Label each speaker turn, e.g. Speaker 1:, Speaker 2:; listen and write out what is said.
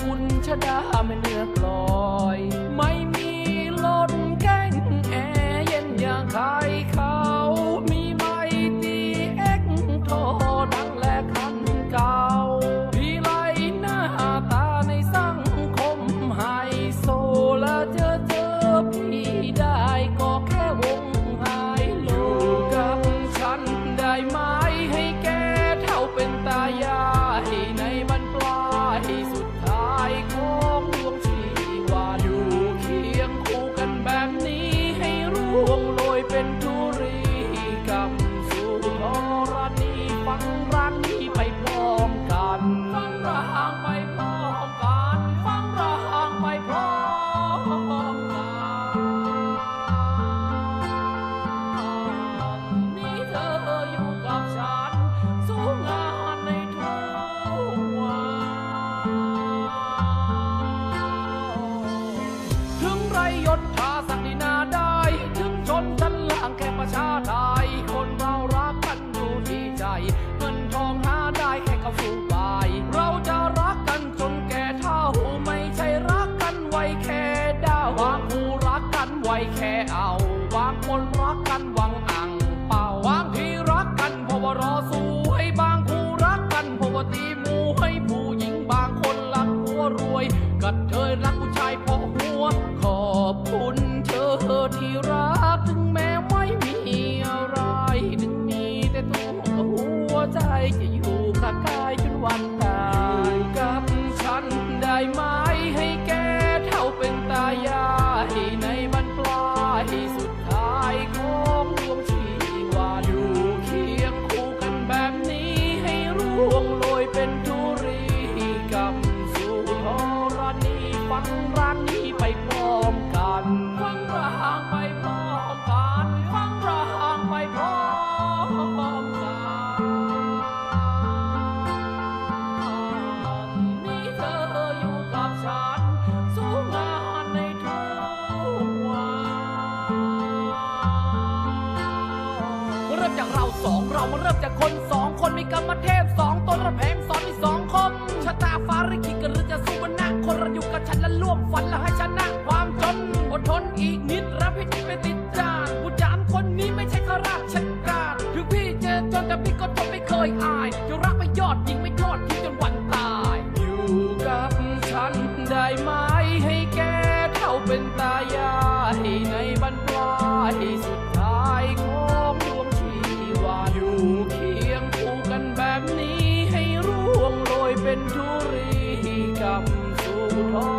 Speaker 1: คุณชะดาไม่เนื้อกลอย ธรณีฟังรังนี้ไปพร้อมกันฟังรางไป เงินทองหาได้แค่กับฟูบาย เราจะรักกันจนแก่เท่าไม่ใช่รักกันไว้แค่ดาวบางคู่รักกันไว้แค่เอา บางคนรักกัน วใจจะอยู่ข้างกายจนวันตายอยู่กับฉันได้ไหมให้แกเท่าเป็นตายายในาสองเรามาเริ่มจากคนสองคนมีกรรมเทพสองตนระแพงสอนมีสองคมชะตาฟ้าริขิตกันหรือจะสู้กันหน้าคนเราอยู่กับฉันและร่วมฝันและให้ชนะความจนอดทนอีกนิดรับให้จิตไม่ติดจานผู้จานคนนี้ไม่ใช่ข้าราชการถึงพี่เจะจนแต่พี่ก็ทนไม่เคยอายจะรักไปยอดยิงไม่ทอดทิ้งจนวันตาย อยู่กับฉันได้ไหมให้แกเท่าเป็นตายายในบรรปลายสุด เป็นธุรีกับสุทอ